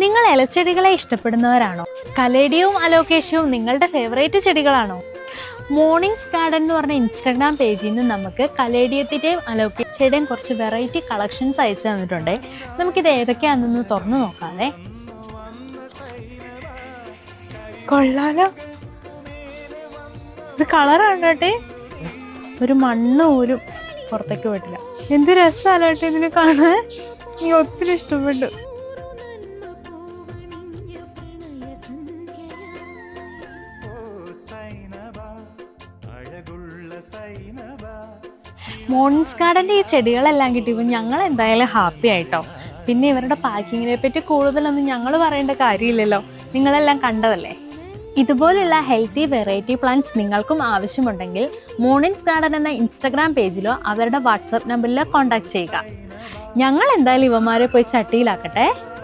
നിങ്ങൾ ഇലച്ചെടികളെ ഇഷ്ടപ്പെടുന്നവരാണോ? കലേഡിയവും അലോക്കേഷ്യവും നിങ്ങളുടെ favourite ചെടികളാണോ? Mornings garden എന്ന് പറഞ്ഞ ഇൻസ്റ്റാഗ്രാം പേജിൽ നിന്ന് നമുക്ക് കലേഡിയത്തിന്റെയും അലോക്കേഷ്യയുടെയും കുറച്ച് വെറൈറ്റി കളക്ഷൻസ് അയച്ചു തന്നിട്ടുണ്ട്. നമുക്കിത് ഏതൊക്കെയാണെന്ന് തുറന്നു നോക്കാതെ കൊള്ളാലോ. ഇത് കളറാണ് കേട്ടെ ഒരു മണ്ണ് പോലും പുറത്തേക്ക് പോയിട്ടില്ല. എന്ത് രസമല്ലോ കേട്ടോ ഇതിന് കാണാൻ. എനിക്ക് ഒത്തിരി ഇഷ്ടപ്പെട്ടു. മോൺസ് ഗാർഡന്റെ ഈ ചെടികളെല്ലാം കിട്ടിയപ്പോൾ ഞങ്ങൾ എന്തായാലും ഹാപ്പി ആയിട്ടോ. പിന്നെ ഇവരുടെ പാക്കിങ്ങിനെ പറ്റി കൂടുതലൊന്നും ഞങ്ങൾ പറയേണ്ട കാര്യമില്ലല്ലോ. നിങ്ങളെല്ലാം കണ്ടതല്ലേ? ഇതുപോലുള്ള ഹെൽത്തി വെറൈറ്റി പ്ലാന്റ്സ് നിങ്ങൾക്കും ആവശ്യമുണ്ടെങ്കിൽ മോർണിംഗ്സ് ഗാർഡൻ എന്ന ഇൻസ്റ്റാഗ്രാം പേജിലോ അവരുടെ വാട്സപ്പ് നമ്പറിലോ കോൺടാക്ട് ചെയ്യുക. ഞങ്ങൾ എന്തായാലും ഇവന്മാരെ പോയി ചട്ടിയിലാക്കട്ടെ.